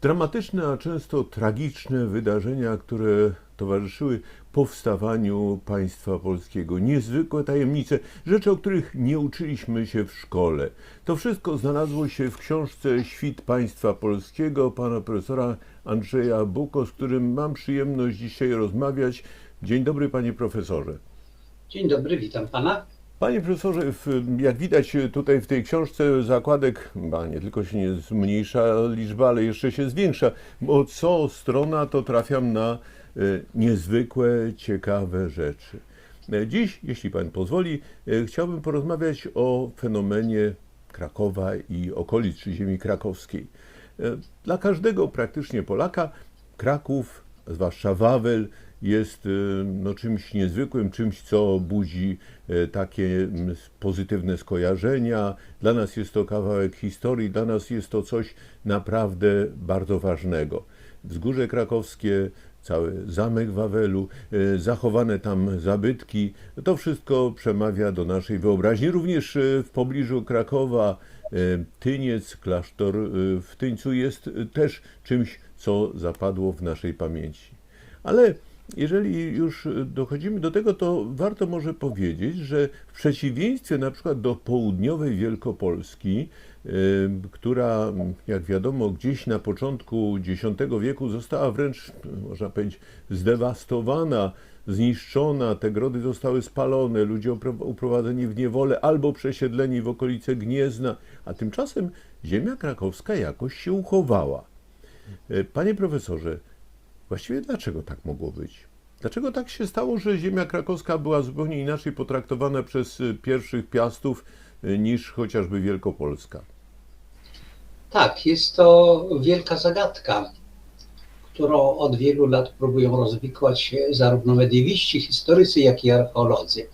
Dramatyczne, a często tragiczne wydarzenia, które towarzyszyły powstawaniu państwa polskiego, niezwykłe tajemnice, rzeczy, o których nie uczyliśmy się w szkole. To wszystko znalazło się w książce Świt Państwa Polskiego pana profesora Andrzeja Buko, z którym mam przyjemność dzisiaj rozmawiać. Dzień dobry, panie profesorze. Dzień dobry, witam pana. Panie profesorze, jak widać tutaj w tej książce zakładek, ba, nie tylko się nie zmniejsza liczba, ale jeszcze się zwiększa, bo co strona to trafiam na e, niezwykłe, ciekawe rzeczy. E, Dziś, jeśli pan pozwoli, e, chciałbym porozmawiać o fenomenie Krakowa i okolic, czy ziemi krakowskiej. Dla każdego praktycznie Polaka Kraków, zwłaszcza Wawel, jest e, no, czymś niezwykłym, czymś, co budzi e, takie mm, pozytywne skojarzenia. Dla nas jest to kawałek historii, dla nas jest to coś naprawdę bardzo ważnego. Wzgórze krakowskie, cały zamek Wawelu, e, zachowane tam zabytki, to wszystko przemawia do naszej wyobraźni. Również w pobliżu Krakowa Tyniec, klasztor w Tyńcu jest też czymś, co zapadło w naszej pamięci. Ale jeżeli już dochodzimy do tego, to warto może powiedzieć, że w przeciwieństwie na przykład do południowej Wielkopolski, która, jak wiadomo, gdzieś na początku X wieku została wręcz, można powiedzieć, zdewastowana, zniszczona, te grody zostały spalone, ludzie upro- uprowadzeni w niewolę albo przesiedleni w okolice Gniezna, a tymczasem ziemia krakowska jakoś się uchowała. Y, Panie profesorze, Właściwie dlaczego tak mogło być? Dlaczego tak się stało, że ziemia krakowska była zupełnie inaczej potraktowana przez y, pierwszych piastów y, niż chociażby Wielkopolska? Tak, jest to wielka zagadka, którą od wielu lat próbują rozwikłać zarówno mediewiści, historycy, jak i archeolodzy.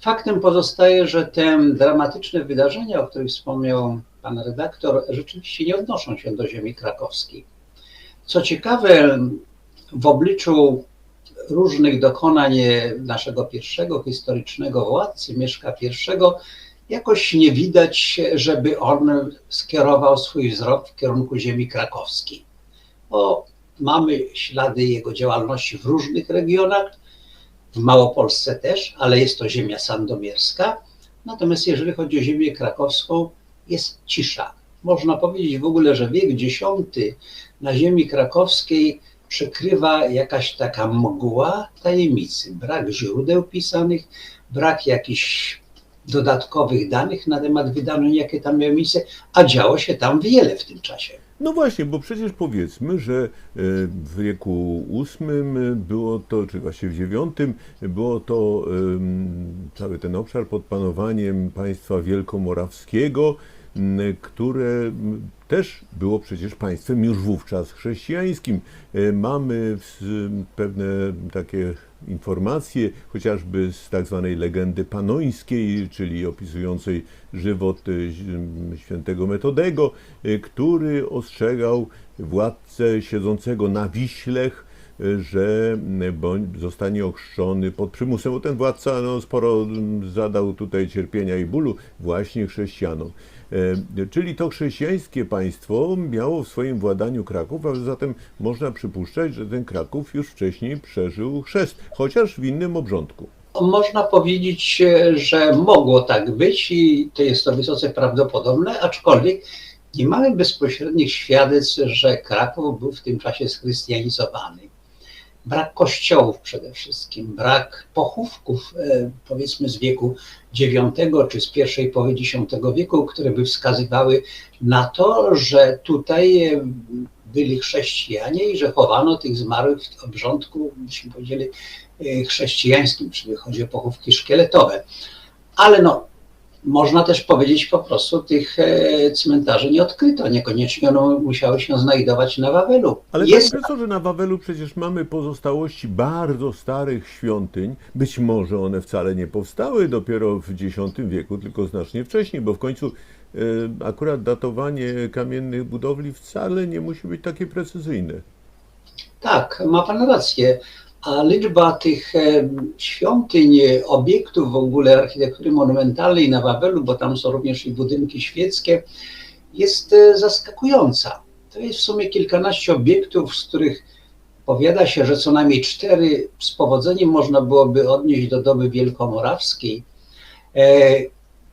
Faktem pozostaje, że te dramatyczne wydarzenia, o których wspomniał pan redaktor, rzeczywiście nie odnoszą się do ziemi krakowskiej. Co ciekawe, w obliczu różnych dokonań naszego pierwszego historycznego władcy, Mieszka I, jakoś nie widać, żeby on skierował swój wzrok w kierunku ziemi krakowskiej. Bo mamy ślady jego działalności w różnych regionach, w Małopolsce też, ale jest to ziemia sandomierska. Natomiast jeżeli chodzi o ziemię krakowską, jest cisza. Można powiedzieć w ogóle, że wiek X na ziemi krakowskiej przykrywa jakaś taka mgła tajemnicy. Brak źródeł pisanych, brak jakichś dodatkowych danych na temat wydarzeń, jakie tam miały miejsce, a działo się tam wiele w tym czasie. No właśnie, bo przecież powiedzmy, że y, w wieku VIII było to, czy właściwie w IX, było to cały ten obszar pod panowaniem państwa wielkomorawskiego, które też było przecież państwem już wówczas chrześcijańskim. E, Mamy pewne takie informacje, chociażby z tak zwanej legendy panońskiej, czyli opisującej żywot świętego Metodego, e, który ostrzegał władcę siedzącego na Wiślech, e, że zostanie ochrzczony pod przymusem, bo ten władca no, sporo zadał tutaj cierpienia i bólu właśnie chrześcijanom. E, Czyli to chrześcijańskie państwo miało w swoim władaniu Kraków, a zatem można przypuszczać, że ten Kraków już wcześniej przeżył chrzest, chociaż w innym obrządku. Można powiedzieć, e, że mogło tak być i to jest to wysoce prawdopodobne, aczkolwiek nie mamy bezpośrednich świadectw, że Kraków był w tym czasie schrystianizowany. Brak kościołów przede wszystkim, brak pochówków, e, powiedzmy z wieku IX czy z pierwszej połowy X wieku, które by wskazywały na to, że tutaj e, byli chrześcijanie i że chowano tych zmarłych w obrządku, byśmy powiedzieli, e, chrześcijańskim, czyli chodzi o pochówki szkieletowe. Ale no, można też powiedzieć po prostu, tych e, cmentarzy nie odkryto, niekoniecznie one musiały się znajdować na Wawelu. Ale Jest panie profesorze, na Wawelu przecież mamy pozostałości bardzo starych świątyń. Być może one wcale nie powstały dopiero w X wieku, tylko znacznie wcześniej, bo w końcu e, akurat datowanie kamiennych budowli wcale nie musi być takie precyzyjne. Tak, ma Pan rację. A liczba tych świątyń, e, obiektów w ogóle architektury monumentalnej na Wawelu, bo tam są również i budynki świeckie, jest e, zaskakująca. to jest w sumie kilkanaście obiektów, z których powiada się, że co najmniej cztery z powodzeniem można byłoby odnieść do doby wielkomorawskiej. E,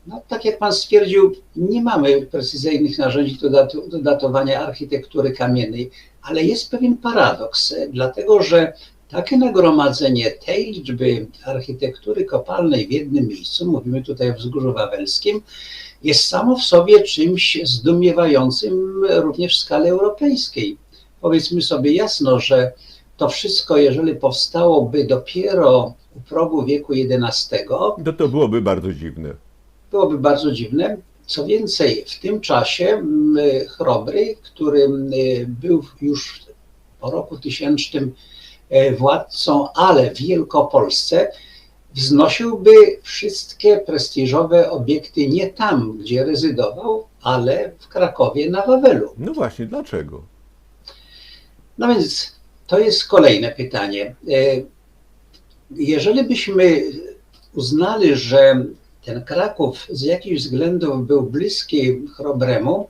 no, tak jak Pan stwierdził, nie mamy precyzyjnych narzędzi do datowania architektury kamiennej, ale jest pewien paradoks, dlatego że takie nagromadzenie tej liczby architektury kopalnej w jednym miejscu, mówimy tutaj o Wzgórzu Wawelskim, jest samo w sobie czymś zdumiewającym również w skali europejskiej. Powiedzmy sobie jasno, że to wszystko, jeżeli powstałoby dopiero u progu wieku XI, No to byłoby bardzo dziwne. byłoby bardzo dziwne. Co więcej, w tym czasie mm, Chrobry, który mm, był już po roku tysięcznym władcą, ale w Wielkopolsce, wznosiłby wszystkie prestiżowe obiekty nie tam, gdzie rezydował, ale w Krakowie na Wawelu. No właśnie, dlaczego? No więc to jest kolejne pytanie. E, Jeżeli byśmy uznali, że ten Kraków z jakichś względów był bliski Chrobremu,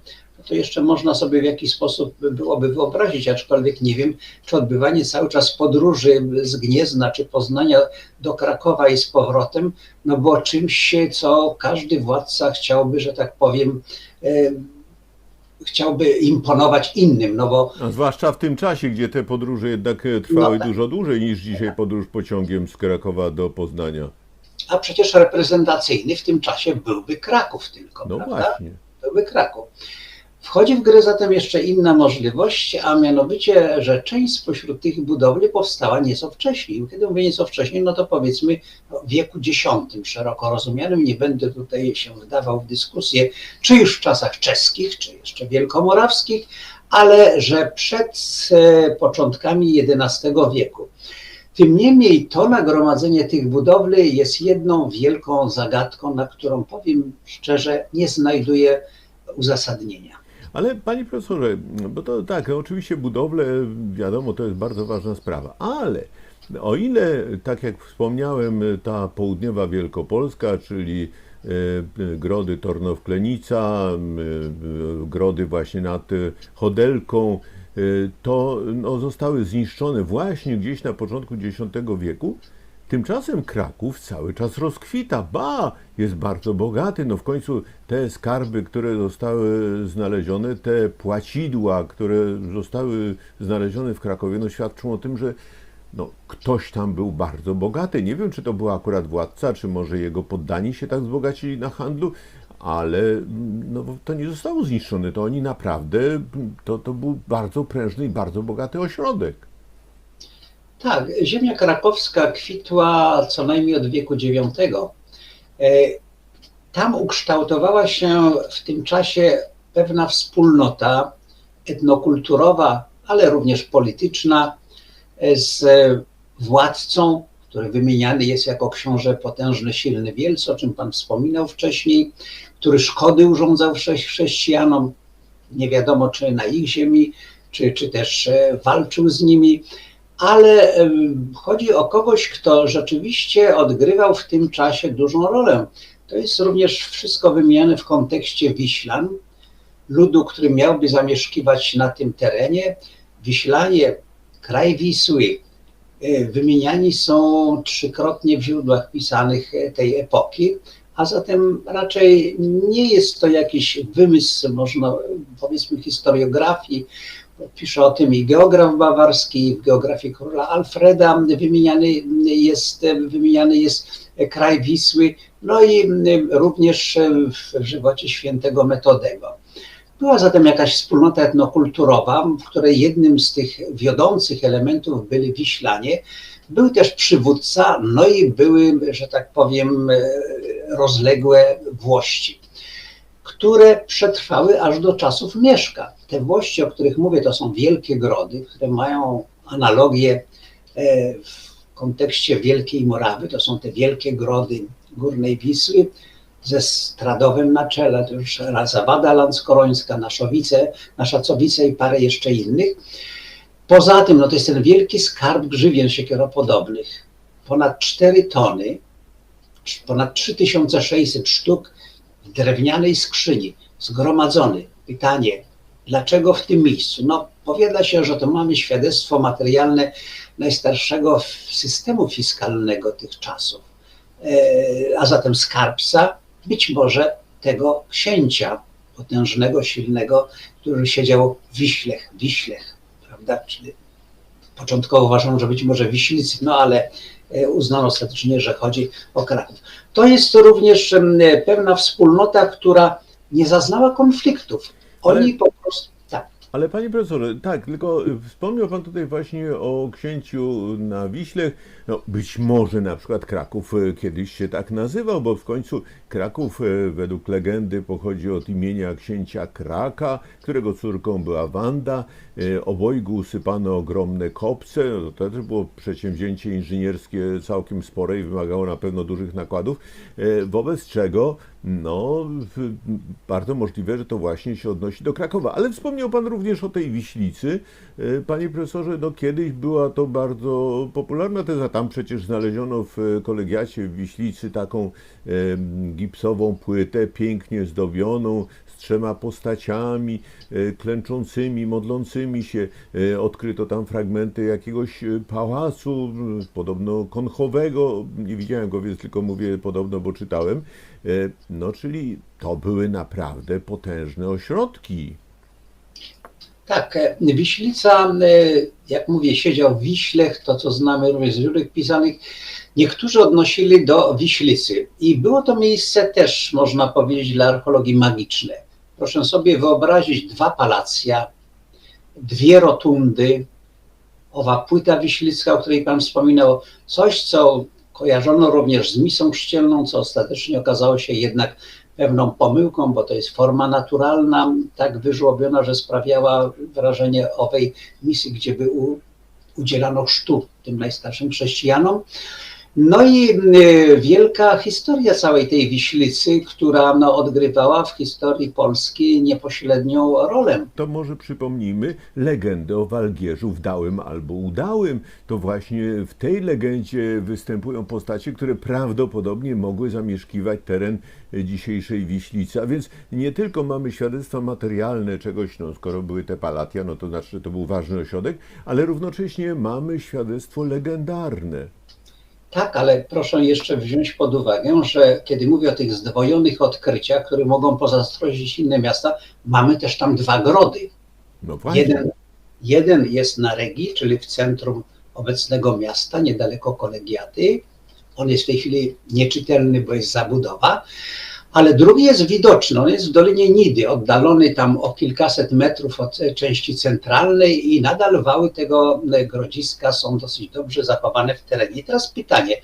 to jeszcze można sobie w jakiś sposób byłoby wyobrazić, aczkolwiek nie wiem, czy odbywanie cały czas podróży z Gniezna czy Poznania do Krakowa i z powrotem, no było czymś, co każdy władca chciałby, że tak powiem, e, chciałby imponować innym, no bo A zwłaszcza w tym czasie, gdzie te podróże jednak e, trwały No tak. dużo dłużej niż dzisiaj podróż pociągiem z Krakowa do Poznania. a przecież reprezentacyjny w tym czasie byłby Kraków tylko, No prawda? właśnie. Byłby Kraków. Wchodzi w grę zatem jeszcze inna możliwość, a mianowicie, że część spośród tych budowli powstała nieco wcześniej. Kiedy mówię nieco wcześniej, no to powiedzmy w wieku X szeroko rozumianym. Nie będę tutaj się wdawał w dyskusję, czy już w czasach czeskich, czy jeszcze wielkomorawskich, ale że przed e, początkami XI wieku. Tym niemniej to nagromadzenie tych budowli jest jedną wielką zagadką, na którą powiem szczerze, nie znajduję uzasadnienia. Ale panie profesorze, bo to tak, oczywiście budowle, wiadomo, to jest bardzo ważna sprawa, ale o ile, tak jak wspomniałem, ta południowa Wielkopolska, czyli e, grody Tornow-Klenica, m, e, grody właśnie nad Chodelką, e, to no, zostały zniszczone właśnie gdzieś na początku X wieku, Tymczasem Kraków cały czas rozkwita, ba, jest bardzo bogaty. No w końcu te skarby, które zostały znalezione, te płacidła, które zostały znalezione w Krakowie, no świadczą o tym, że no, ktoś tam był bardzo bogaty. Nie wiem, czy to był akurat władca, czy może jego poddani się tak wzbogacili na handlu, ale no, to nie zostało zniszczone. To oni naprawdę, to, to był bardzo prężny i bardzo bogaty ośrodek. Tak, ziemia krakowska kwitła co najmniej od wieku IX. E, Tam ukształtowała się w tym czasie pewna wspólnota etnokulturowa, ale również polityczna e, z władcą, który wymieniany jest jako książę potężny, silny, wielcy, o czym Pan wspominał wcześniej, który szkody urządzał chrze- chrześcijanom, nie wiadomo czy na ich ziemi, czy, czy też e, walczył z nimi ale chodzi o kogoś, kto rzeczywiście odgrywał w tym czasie dużą rolę. To jest również wszystko wymieniane w kontekście Wiślan, ludu, który miałby zamieszkiwać na tym terenie. Wiślanie, kraj Wisły, e, wymieniani są trzykrotnie w źródłach pisanych e, tej epoki, a zatem raczej nie jest to jakiś wymysł, można powiedzmy historiografii, Pisze o tym i geograf bawarski, w geografii króla Alfreda wymieniany jest, wymieniany jest kraj Wisły, no i również w żywocie świętego Metodego. Była zatem jakaś wspólnota etnokulturowa, w której jednym z tych wiodących elementów byli Wiślanie. Był też przywódca, no i były, że tak powiem, rozległe włości które przetrwały aż do czasów Mieszka. Te włości, o których mówię, to są wielkie grody, które mają analogię e, w kontekście Wielkiej Morawy. To są te wielkie grody Górnej Wisły ze Stradowem na czele, to już Zawada Landskorońska, Naszowice, Naszacowice i parę jeszcze innych. Poza tym, no to jest ten wielki skarb grzywien siekieropodobnych. Ponad 4 tony, ponad 3600 sztuk w drewnianej skrzyni, zgromadzony. Pytanie, Dlaczego w tym miejscu? No, powiada się, że to mamy świadectwo materialne najstarszego systemu fiskalnego tych czasów, e, a zatem skarbca, być może tego księcia potężnego, silnego, który siedział w Wiślech, Wiślech, prawda? Czyli początkowo uważano, że być może Wiślicy, no ale e, uznano ostatecznie, że chodzi o Kraków. To jest również pewna wspólnota, która nie zaznała konfliktów. Oni Ale- po prostu. Tak. Ale panie profesorze, tak, tylko wspomniał pan tutaj właśnie o księciu na Wiśle. No, być może na przykład Kraków y, kiedyś się tak nazywał, bo w końcu Kraków y, według legendy pochodzi od imienia księcia Kraka, którego córką była Wanda. Y, Obojgu usypano ogromne kopce. No, to też było przedsięwzięcie inżynierskie całkiem spore i wymagało na pewno dużych nakładów. Wobec czego no, bardzo możliwe, że to właśnie się odnosi do Krakowa. Ale wspomniał Pan również o tej Wiślicy. E, Panie profesorze, no kiedyś była to bardzo popularna teza. Tam przecież znaleziono w kolegiacie w Wiślicy taką gipsową płytę, pięknie zdobioną, trzema postaciami e, klęczącymi, modlącymi się. E, Odkryto tam fragmenty jakiegoś e, pałacu, podobno konchowego. Nie widziałem go, więc tylko mówię podobno, bo czytałem. No, czyli to były naprawdę potężne ośrodki. Tak, Wiślica, jak mówię, siedział w Wiślech, to co znamy również z źródeł pisanych, niektórzy odnosili do Wiślicy. I było to miejsce też, można powiedzieć, dla archeologii magiczne. Proszę sobie wyobrazić dwa palacja, dwie rotundy, owa płyta wiślicka, o której Pan wspominał, coś, co kojarzono również z misą chrzcielną, co ostatecznie okazało się jednak pewną pomyłką, bo to jest forma naturalna, tak wyżłobiona, że sprawiała wrażenie owej misji, gdzie by udzielano chrztu tym najstarszym chrześcijanom. No i y, wielka historia całej tej Wiślicy, która no, odgrywała w historii Polski niepośrednią rolę. To może przypomnijmy legendę o Walgierzu wdałym albo udałym. To właśnie w tej legendzie występują postacie, które prawdopodobnie mogły zamieszkiwać teren dzisiejszej Wiślicy. A więc nie tylko mamy świadectwa materialne czegoś, no skoro były te palatia, no to znaczy, to był ważny ośrodek, ale równocześnie mamy świadectwo legendarne. Tak, ale proszę jeszcze wziąć pod uwagę, że kiedy mówię o tych zdwojonych odkryciach, które mogą pozastroić inne miasta, mamy też tam dwa grody. No. Jeden, jeden jest na Regi, czyli w centrum obecnego miasta, niedaleko kolegiaty. On jest w tej chwili nieczytelny, bo jest zabudowa, ale drugi jest widoczny. On jest w Dolinie Nidy, oddalony tam o kilkaset metrów od e, części centralnej i nadal wały tego e, grodziska są dosyć dobrze zachowane w terenie. I teraz pytanie,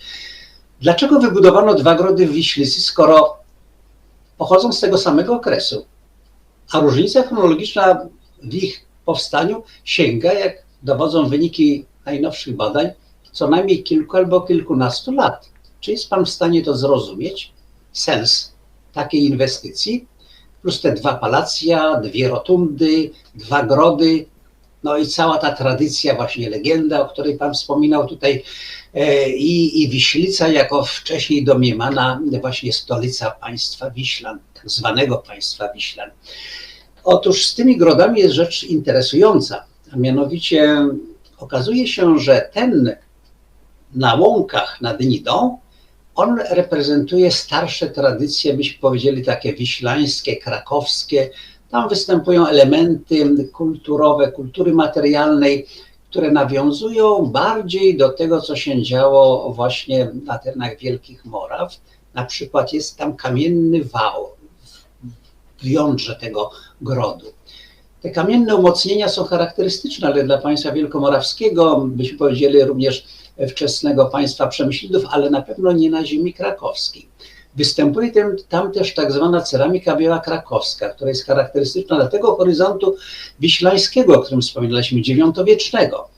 dlaczego wybudowano dwa grody w Wiślicy, skoro pochodzą z tego samego okresu? A różnica chronologiczna w ich powstaniu sięga, jak dowodzą wyniki najnowszych badań, co najmniej kilku albo kilkunastu lat. Czy jest Pan w stanie to zrozumieć? Sens takiej inwestycji? Plus te dwa palacja, dwie rotundy, dwa grody, no i cała ta tradycja, właśnie legenda, o której Pan wspominał tutaj, e, i, i Wiślica jako wcześniej domniemana właśnie stolica państwa Wiślan, tak zwanego państwa Wiślan. Otóż z tymi grodami jest rzecz interesująca, a mianowicie okazuje się, że ten na łąkach nad Nidą, on reprezentuje starsze tradycje, byśmy powiedzieli takie wiślańskie, krakowskie. Tam występują elementy kulturowe, kultury materialnej, które nawiązują bardziej do tego, co się działo właśnie na terenach Wielkich Moraw. Na przykład jest tam kamienny wał w jądrze tego grodu. Te kamienne umocnienia są charakterystyczne, ale dla państwa wielkomorawskiego, byśmy powiedzieli również wczesnego państwa Przemyślidów, ale na pewno nie na ziemi krakowskiej. Występuje tam, tam też tak zwana ceramika biała krakowska, która jest charakterystyczna dla tego horyzontu wiślańskiego, o którym wspominaliśmy, dziewiątowiecznego.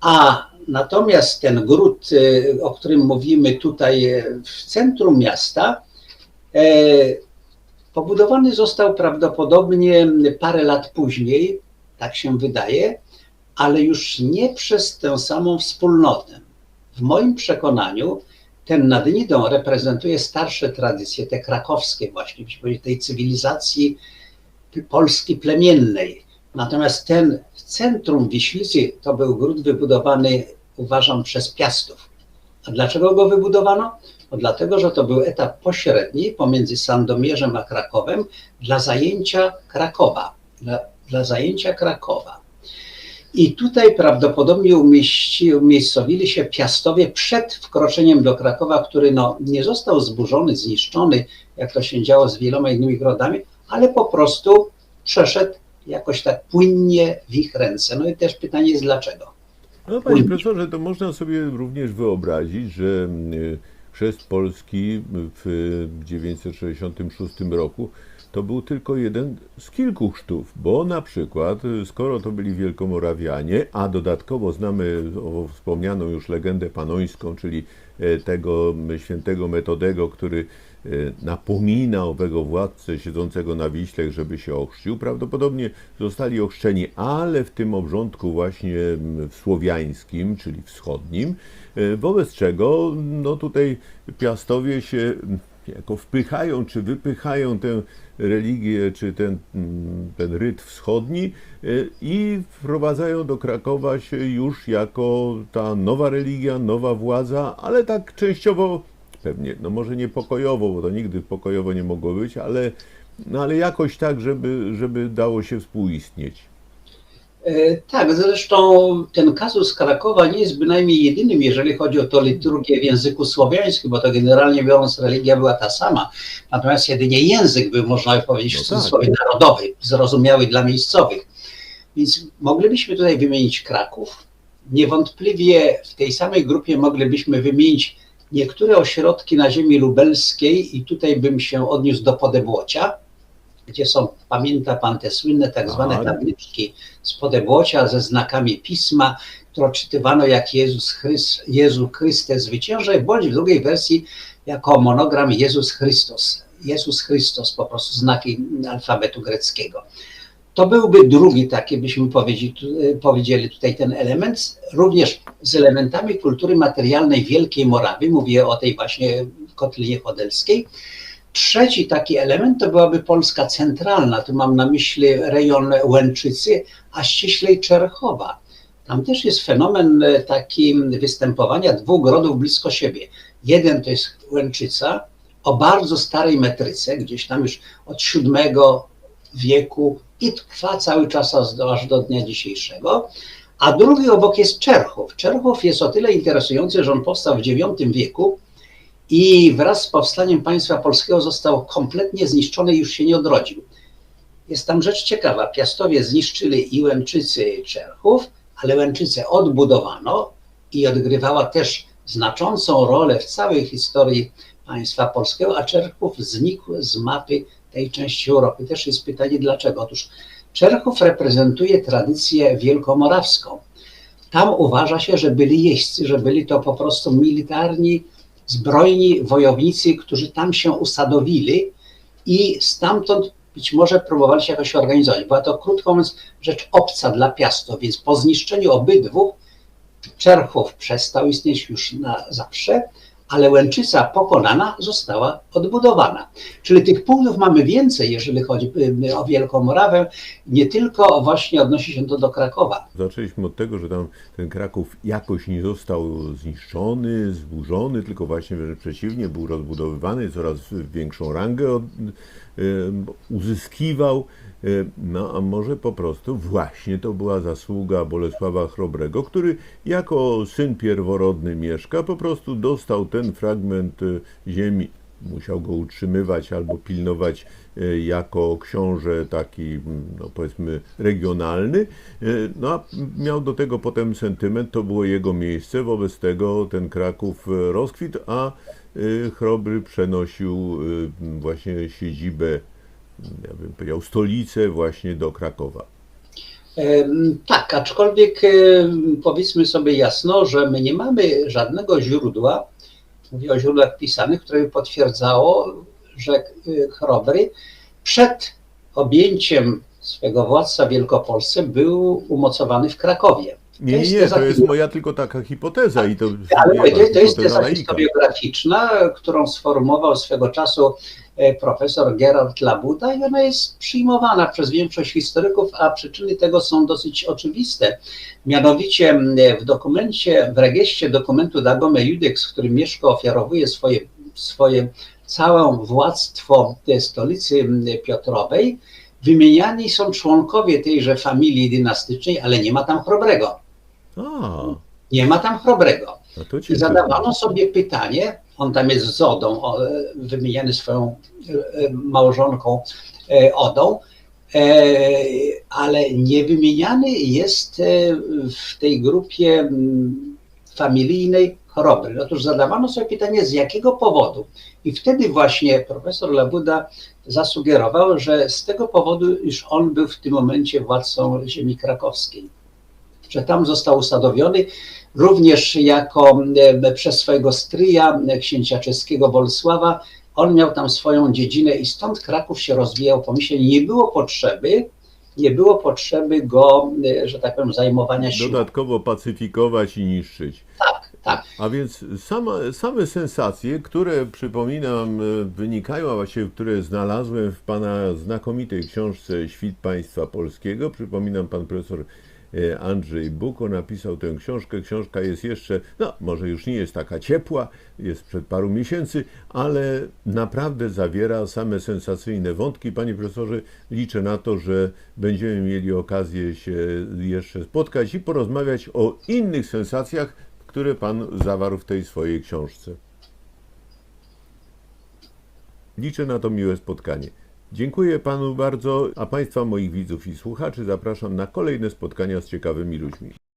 A natomiast ten gród, y, o którym mówimy tutaj y, w centrum miasta, e, pobudowany został prawdopodobnie parę lat później, tak się wydaje, ale już nie przez tę samą wspólnotę. W moim przekonaniu ten nad Nidą reprezentuje starsze tradycje, te krakowskie właśnie, tej cywilizacji Polski plemiennej. Natomiast ten w centrum Wiślicy to był gród wybudowany, uważam, przez Piastów. A dlaczego go wybudowano? No dlatego, że to był etap pośredni pomiędzy Sandomierzem a Krakowem dla zajęcia Krakowa. Dla, dla zajęcia Krakowa. I tutaj prawdopodobnie umieści, umiejscowili się Piastowie przed wkroczeniem do Krakowa, który no, nie został zburzony, zniszczony, jak to się działo z wieloma innymi grodami, ale po prostu przeszedł jakoś tak płynnie w ich ręce. No i też pytanie jest dlaczego. No panie profesorze, to można sobie również wyobrazić, że y, chrzest Polski w 966 roku to był tylko jeden z kilku chrztów, bo na przykład, y, skoro to byli Wielkomorawianie, a dodatkowo znamy wspomnianą już legendę panońską, czyli e, tego świętego Metodego, który e, napomina owego władcę siedzącego na Wiśle, żeby się ochrzcił, prawdopodobnie zostali ochrzczeni, ale w tym obrządku właśnie słowiańskim, czyli wschodnim, e, wobec czego no tutaj piastowie się jako wpychają czy wypychają tę religię, czy ten, mm, ten ryt wschodni y, i wprowadzają do Krakowa się już jako ta nowa religia, nowa władza, ale tak częściowo pewnie, no może nie pokojowo, bo to nigdy pokojowo nie mogło być, ale, no ale jakoś tak, żeby, żeby dało się współistnieć. E, Tak, zresztą ten kazus Krakowa nie jest bynajmniej jedynym, jeżeli chodzi o to liturgię w języku słowiańskim, bo to generalnie biorąc religia była ta sama. Natomiast jedynie język był, można powiedzieć, w No tak. cudzysłowie narodowy, zrozumiały dla miejscowych. Więc moglibyśmy tutaj wymienić Kraków. Niewątpliwie w tej samej grupie moglibyśmy wymienić niektóre ośrodki na ziemi lubelskiej i tutaj bym się odniósł do Podebłocia, gdzie są, pamięta pan te słynne tak zwane Tak. tabliczki z Podebłocia ze znakami pisma, które odczytywano jak Jezus, Chryst, Jezu Chryste zwyciężaj, bądź w drugiej wersji jako monogram Jezus Chrystus. Jezus Chrystus, po prostu znaki alfabetu greckiego. To byłby drugi taki, byśmy powiedzieli, powiedzieli tutaj ten element, również z elementami kultury materialnej Wielkiej Morawy, mówię o tej właśnie kotlinie chodelskiej. Trzeci taki element to byłaby Polska centralna, tu mam na myśli rejon Łęczycy, a ściślej Czerchowa. Tam też jest fenomen e, taki występowania dwóch grodów blisko siebie. Jeden to jest Łęczyca o bardzo starej metryce, gdzieś tam już od VII wieku i trwa cały czas aż do dnia dzisiejszego. A drugi obok jest Czerchów. Czerchów jest o tyle interesujący, że on powstał w IX wieku i wraz z powstaniem państwa polskiego został kompletnie zniszczony i już się nie odrodził. Jest tam rzecz ciekawa. Piastowie zniszczyli i Łęczycy, i Czerchów, ale Łęczycę odbudowano i odgrywała też znaczącą rolę w całej historii państwa polskiego, a Czerchów znikł z mapy tej części Europy. Też jest pytanie dlaczego. Otóż Czerchów reprezentuje tradycję wielkomorawską. Tam uważa się, że byli jeźdźcy, że byli to po prostu militarni, zbrojni wojownicy, którzy tam się usadowili i stamtąd być może próbowali się jakoś organizować. Była to, krótko mówiąc, rzecz obca dla Piastów, więc po zniszczeniu obydwu Czerchów przestał istnieć już na zawsze, ale Łęczyca pokonana została odbudowana. Czyli tych punktów mamy więcej, jeżeli chodzi y, o Wielką Morawę, nie tylko właśnie odnosi się to do Krakowa. Zaczęliśmy od tego, że tam ten Kraków jakoś nie został zniszczony, zburzony, tylko właśnie przeciwnie, był rozbudowywany, coraz większą rangę uzyskiwał. E, No a może po prostu właśnie to była zasługa Bolesława Chrobrego, który jako syn pierworodny mieszka, po prostu dostał ten fragment e, ziemi musiał go utrzymywać albo pilnować jako książę taki, no powiedzmy, regionalny. E, No a miał do tego potem sentyment, to było jego miejsce, wobec tego ten Kraków e, rozkwitł, a e, Chrobry przenosił e, właśnie siedzibę, ja bym powiedział, stolicę właśnie do Krakowa. Tak, aczkolwiek powiedzmy sobie jasno, że my nie mamy żadnego źródła, mówię o źródłach pisanych, które by potwierdzało, że y, Chrobry przed objęciem swego władca Wielkopolsce był umocowany w Krakowie. Nie, nie, jest nie, teza to jest moja tylko taka hipoteza i to Ale mówię, pan, to, to jest teza historiograficzna, którą sformułował swego czasu e, profesor Gerard Labuda i ona jest przyjmowana przez większość historyków, a przyczyny tego są dosyć oczywiste. Mianowicie w dokumencie, w regeście dokumentu Dagome Judex, w którym Mieszko ofiarowuje swoje, swoje całe władztwo stolicy Piotrowej, wymieniani są członkowie tejże familii dynastycznej, ale nie ma tam chrobrego. A, Nie ma tam chrobrego. to I zadawano sobie pytanie, on tam jest z Odą, e, wymieniany swoją e, małżonką e, Odą, ale nie wymieniany jest w tej grupie familijnej choroby. Otóż zadawano sobie pytanie, z jakiego powodu. I wtedy właśnie profesor Labuda zasugerował, że z tego powodu, iż on był w tym momencie władcą ziemi krakowskiej. Że tam został usadowiony również jako przez swojego stryja, księcia czeskiego Bolesława. On miał tam swoją dziedzinę i stąd Kraków się rozwijał pomyślnie. Nie było potrzeby, nie było potrzeby go, że tak powiem, zajmowania siłą. Dodatkowo pacyfikować i niszczyć. Tak, tak. A więc sama, same sensacje, które przypominam, e, wynikają, a właściwie które znalazłem w Pana znakomitej książce Świt Państwa Polskiego. Przypominam, Pan profesor e, Andrzej Buko napisał tę książkę. Książka jest jeszcze, no może już nie jest taka ciepła, jest przed paru miesięcy, ale naprawdę zawiera same sensacyjne wątki. Panie profesorze, liczę na to, że będziemy mieli okazję się jeszcze spotkać i porozmawiać o innych sensacjach, które Pan zawarł w tej swojej książce. Liczę na to miłe spotkanie. Dziękuję Panu bardzo, a Państwa, moich widzów i słuchaczy zapraszam na kolejne spotkania z ciekawymi ludźmi.